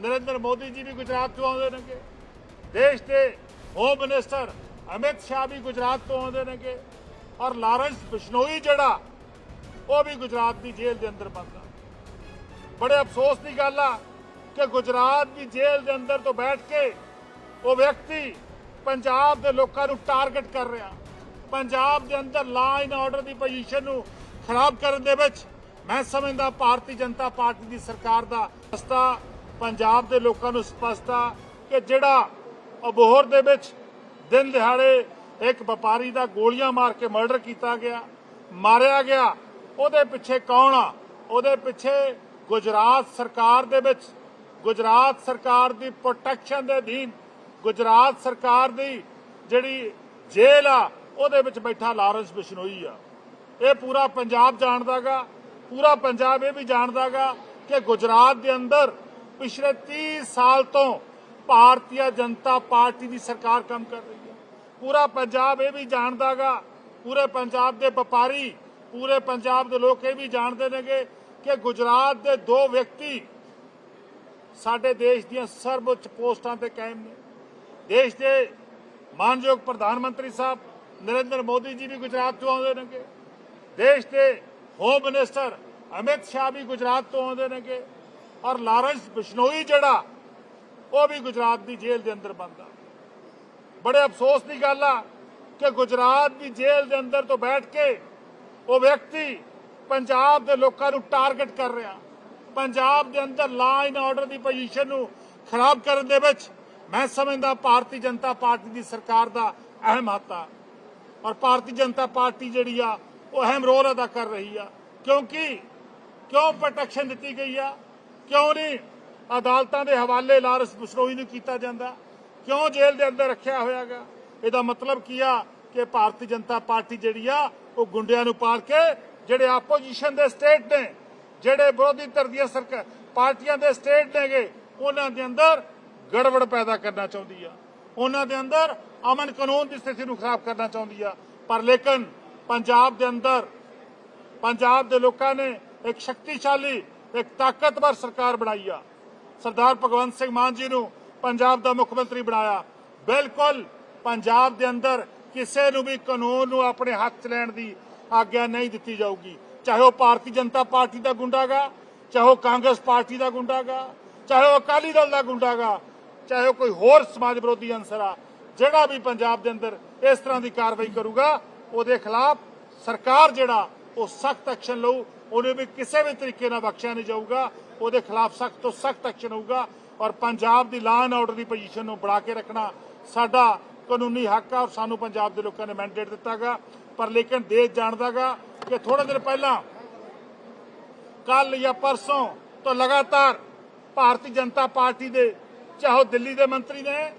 ਨਰਿੰਦਰ ਮੋਦੀ ਜੀ ਵੀ ਗੁਜਰਾਤ ਤੋਂ ਆਉਂਦੇ ਨੇਗੇ। ਦੇਸ਼ ਦੇ ਹੋਮ ਮਿਨਿਸਟਰ ਅਮਿਤ ਸ਼ਾਹ ਵੀ ਗੁਜਰਾਤ ਤੋਂ ਆਉਂਦੇ ਨੇਗੇ ਔਰ ਲਾਰੈਂਸ ਬਿਸ਼ਨੋਈ ਜਿਹੜਾ, ਉਹ ਵੀ ਗੁਜਰਾਤ ਦੀ ਜੇਲ੍ਹ ਦੇ ਅੰਦਰ ਬੰਦ ਆ। ਬੜੇ ਅਫਸੋਸ ਦੀ ਗੱਲ ਆ ਕਿ ਗੁਜਰਾਤ ਦੀ ਜੇਲ੍ਹ ਦੇ ਅੰਦਰ ਤੋਂ ਬੈਠ ਕੇ ਉਹ ਵਿਅਕਤੀ ਪੰਜਾਬ ਦੇ ਲੋਕਾਂ ਨੂੰ ਟਾਰਗੇਟ ਕਰ ਰਿਹਾ। ਪੰਜਾਬ ਦੇ ਅੰਦਰ ਲਾ ਐਂਡ ਆਰਡਰ ਦੀ ਪੋਜੀਸ਼ਨ ਨੂੰ ਖਰਾਬ ਕਰਨ ਦੇ ਵਿੱਚ ਮੈਂ ਸਮਝਦਾ ਭਾਰਤੀ ਜਨਤਾ ਪਾਰਟੀ ਦੀ ਸਰਕਾਰ ਦਾ ਰਸਤਾ ਪੰਜਾਬ ਦੇ ਲੋਕਾਂ ਨੂੰ ਸਪਸ਼ਟ ਆ ਕਿ ਜਿਹੜਾ ਅਬੋਹਰ ਦੇ ਵਿੱਚ ਦਿਨ ਦਿਹਾੜੇ ਇੱਕ ਵਪਾਰੀ ਦਾ ਗੋਲੀਆਂ ਮਾਰ ਕੇ ਮਰਡਰ ਕੀਤਾ ਗਿਆ, ਮਾਰਿਆ ਗਿਆ, ਉਹਦੇ ਪਿੱਛੇ ਕੌਣ ਆ? ਉਹਦੇ ਪਿੱਛੇ ਗੁਜਰਾਤ ਸਰਕਾਰ ਦੇ ਵਿੱਚ, ਗੁਜਰਾਤ ਸਰਕਾਰ ਦੀ ਪ੍ਰੋਟੈਕਸ਼ਨ ਦੇ ਅਧੀਨ ਗੁਜਰਾਤ ਸਰਕਾਰ ਦੀ ਜਿਹੜੀ ਜੇਲ੍ਹ ਆ, ਉਹਦੇ ਵਿੱਚ ਬੈਠਾ ਲਾਰੈਂਸ ਬਿਸ਼ਨੋਈ ਆ। ਇਹ ਪੂਰਾ ਪੰਜਾਬ ਜਾਣਦਾਗਾ ਪੂਰਾ ਪੰਜਾਬ ਇਹ ਵੀ ਜਾਣਦਾਗਾ ਕਿ ਗੁਜਰਾਤ ਦੇ ਅੰਦਰ ਪਿਛਲੇ 30 ਸਾਲ ਤੋਂ ਭਾਰਤੀ ਜਨਤਾ ਪਾਰਟੀ ਦੀ ਸਰਕਾਰ ਕੰਮ ਕਰ ਰਹੀ ਹੈ। ਪੂਰਾ ਪੰਜਾਬ ਇਹ ਵੀ ਜਾਣਦਾਗਾ, ਪੂਰੇ ਪੰਜਾਬ ਦੇ ਵਪਾਰੀ, ਪੂਰੇ ਪੰਜਾਬ ਦੇ ਲੋਕ ਇਹ ਵੀ ਜਾਣਦੇ ਨੇਗੇ ਕਿ ਗੁਜਰਾਤ ਦੇ ਦੋ ਵਿਅਕਤੀ ਸਾਡੇ ਦੇਸ਼ ਦੀਆਂ ਸਰਵਉੱਚ ਪੋਸਟਾਂ ਤੇ ਕਾਇਮ ਨੇ। ਦੇਸ਼ ਦੇ ਮਾਨਯੋਗ ਪ੍ਰਧਾਨ ਮੰਤਰੀ ਸਾਹਿਬ ਨਰਿੰਦਰ ਮੋਦੀ ਜੀ ਵੀ ਗੁਜਰਾਤ ਤੋਂ ਆਉਂਦੇ ਨੇਗੇ। ਦੇਸ਼ ਦੇ ਹੋਮ ਮਿਨਿਸਟਰ ਅਮਿਤ ਸ਼ਾਹ ਵੀ ਗੁਜਰਾਤ ਤੋਂ ਆਉਂਦੇ ਨੇਗੇ। ਔਰ ਲਾਰੈਂਸ ਬਿਸ਼ਨੋਈ ਜਿਹੜਾ, ਉਹ ਵੀ ਗੁਜਰਾਤ ਦੀ ਜੇਲ੍ਹ ਦੇ ਅੰਦਰ ਬੰਦ ਆ। ਬੜੇ ਅਫਸੋਸ ਦੀ ਗੱਲ ਆ ਕਿ ਗੁਜਰਾਤ ਦੀ ਜੇਲ੍ਹ ਦੇ ਅੰਦਰ ਤੋਂ ਬੈਠ ਕੇ ਉਹ ਵਿਅਕਤੀ ਪੰਜਾਬ ਦੇ ਲੋਕਾਂ ਨੂੰ ਟਾਰਗੇਟ ਕਰ ਰਿਹਾ। ਪੰਜਾਬ ਦੇ ਅੰਦਰ ਲਾ ਐਂਡ ਆਰਡਰ ਦੀ ਪੋਜੀਸ਼ਨ ਨੂੰ ਖਰਾਬ ਕਰਨ ਦੇ ਵਿੱਚ ਮੈਂ ਸਮਝਦਾ ਭਾਰਤੀ ਜਨਤਾ ਪਾਰਟੀ ਦੀ ਸਰਕਾਰ ਦਾ ਅਹਿਮ ਹੱਥ ਆ। ਔਰ ਭਾਰਤੀ ਜਨਤਾ ਪਾਰਟੀ ਜਿਹੜੀ ਆ, ਉਹ ਅਹਿਮ ਰੋਲ ਅਦਾ ਕਰ ਰਹੀ ਆ। ਕਿਉਂਕਿ ਕਿਉਂ ਪ੍ਰੋਟੈਕਸ਼ਨ ਦਿੱਤੀ ਗਈ ਆ? ਕਿਉਂ ਨਹੀਂ? ਅਦਾਲਤਾਂ ਦੇ ਹਵਾਲੇ ਲਾਰਸ ਬਿਸ਼ਨੋਈ ਨੂੰ ਕੀਤਾ ਜਾਂਦਾ। ਕਿਉਂ ਜੇਲ੍ਹ ਦੇ ਅੰਦਰ ਰੱਖਿਆ ਹੋਇਆਗਾ? ਇਹਦਾ ਮਤਲਬ ਕੀ ਆ ਕਿ ਭਾਰਤੀ ਜਨਤਾ ਪਾਰਟੀ ਜਿਹੜੀ ਆ, ਉਹ ਗੁੰਡਿਆਂ ਨੂੰ ਪਾਲ ਕੇ ਜਿਹੜੇ ਆਪੋਜੀਸ਼ਨ ਦੇ ਸਟੇਟ ਨੇ, ਜਿਹੜੇ ਵਿਰੋਧੀ ਧਿਰ ਦੀਆਂ ਸਰਕਾਰ ਪਾਰਟੀਆਂ ਦੇ ਸਟੇਟ ਨੇਗੇ, ਉਹਨਾਂ ਦੇ ਅੰਦਰ ਗੜਬੜ ਪੈਦਾ ਕਰਨਾ ਚਾਹੁੰਦੀ ਆ। ਉਹਨਾਂ ਦੇ ਅੰਦਰ ਅਮਨ ਕਾਨੂੰਨ ਦੀ ਸਥਿਤੀ ਨੂੰ ਖਰਾਬ ਕਰਨਾ ਚਾਹੁੰਦੀ ਆ। ਪਰ ਲੇਕਿਨ ਪੰਜਾਬ ਦੇ ਅੰਦਰ, ਪੰਜਾਬ ਦੇ ਲੋਕਾਂ ਨੇ ਇੱਕ ਸ਼ਕਤੀਸ਼ਾਲੀ ਇੱਕ ਤਾਕਤਵਰ ਸਰਕਾਰ ਬਣਾਈ ਆ। ਸਰਦਾਰ ਭਗਵੰਤ ਸਿੰਘ ਮਾਨ ਜੀ ਨੂੰ ਪੰਜਾਬ ਦਾ ਮੁੱਖ ਮੰਤਰੀ ਬਣਾਇਆ। ਬਿਲਕੁਲ ਪੰਜਾਬ ਦੇ ਅੰਦਰ ਕਿਸੇ ਨੂੰ ਵੀ ਕਾਨੂੰਨ ਨੂੰ ਆਪਣੇ ਹੱਥ 'ਚ ਲੈਣ ਦੀ ਆਗਿਆ ਨਹੀਂ ਦਿੱਤੀ ਜਾਊਗੀ। ਚਾਹੇ ਉਹ ਭਾਰਤੀ ਜਨਤਾ ਪਾਰਟੀ ਦਾ ਗੁੰਡਾਗਾ, ਚਾਹੇ ਉਹ ਕਾਂਗਰਸ ਪਾਰਟੀ ਦਾ ਗੁੰਡਾਗਾ, ਚਾਹੇ ਉਹ ਅਕਾਲੀ ਦਲ ਦਾ ਗੁੰਡਾਗਾ, ਚਾਹੇ ਉਹ ਕੋਈ ਹੋਰ ਸਮਾਜ ਵਿਰੋਧੀ ਅੰਸਰ ਆ, ਜਿਹੜਾ ਵੀ ਪੰਜਾਬ ਦੇ ਅੰਦਰ ਇਸ ਤਰ੍ਹਾਂ ਦੀ ਕਾਰਵਾਈ ਕਰੂਗਾ, ਉਹਦੇ ਖਿਲਾਫ ਸਰਕਾਰ ਜਿਹੜਾ, ਉਹ ਸਖਤ ਐਕਸ਼ਨ ਲਊ ਉਹਨੂੰ ਵੀ ਕਿਸੇ ਵੀ ਤਰੀਕੇ ਨਾਲ ਬਖਸ਼ਿਆ ਨਹੀਂ ਜਾਊਗਾ, ਉਹਦੇ ਖਿਲਾਫ ਸਖਤ ਤੋਂ ਸਖਤ ਐਕਸ਼ਨ ਹੋਊਗਾ ਔਰ ਪੰਜਾਬ ਦੀ ਲਾਅ ਐਂਡ ਆਰਡਰ ਦੀ ਪੋਜੀਸ਼ਨ ਨੂੰ ਬਣਾ ਕੇ ਰੱਖਣਾ ਸਾਡਾ ਕਾਨੂੰਨੀ ਹੱਕ ਆ ਔਰ ਸਾਨੂੰ ਪੰਜਾਬ ਦੇ ਲੋਕਾਂ ਨੇ ਮੈਂਡੇਟ ਦਿੱਤਾਗਾ। ਪਰ ਲੇਕਿਨ ਦੇਸ਼ ਜਾਣਦਾਗਾ ਕਿ ਥੋੜੇ ਦਿਨ ਪਹਿਲਾਂ ਕੱਲ ਜਾਂ ਪਰਸੋਂ ਤੋਂ ਲਗਾਤਾਰ ਭਾਰਤੀ ਜਨਤਾ ਪਾਰਟੀ ਦੇ, ਚਾਹੇ ਉਹ ਦਿੱਲੀ ਦੇ ਮੰਤਰੀ ਨੇ,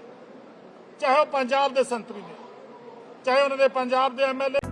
ਚਾਹੇ ਉਹ ਪੰਜਾਬ ਦੇ ਸੰਤਰੀ ਨੇ, ਚਾਹੇ ਉਹਨਾਂ ਦੇ ਪੰਜਾਬ ਦੇ ਐਮਐਲਏ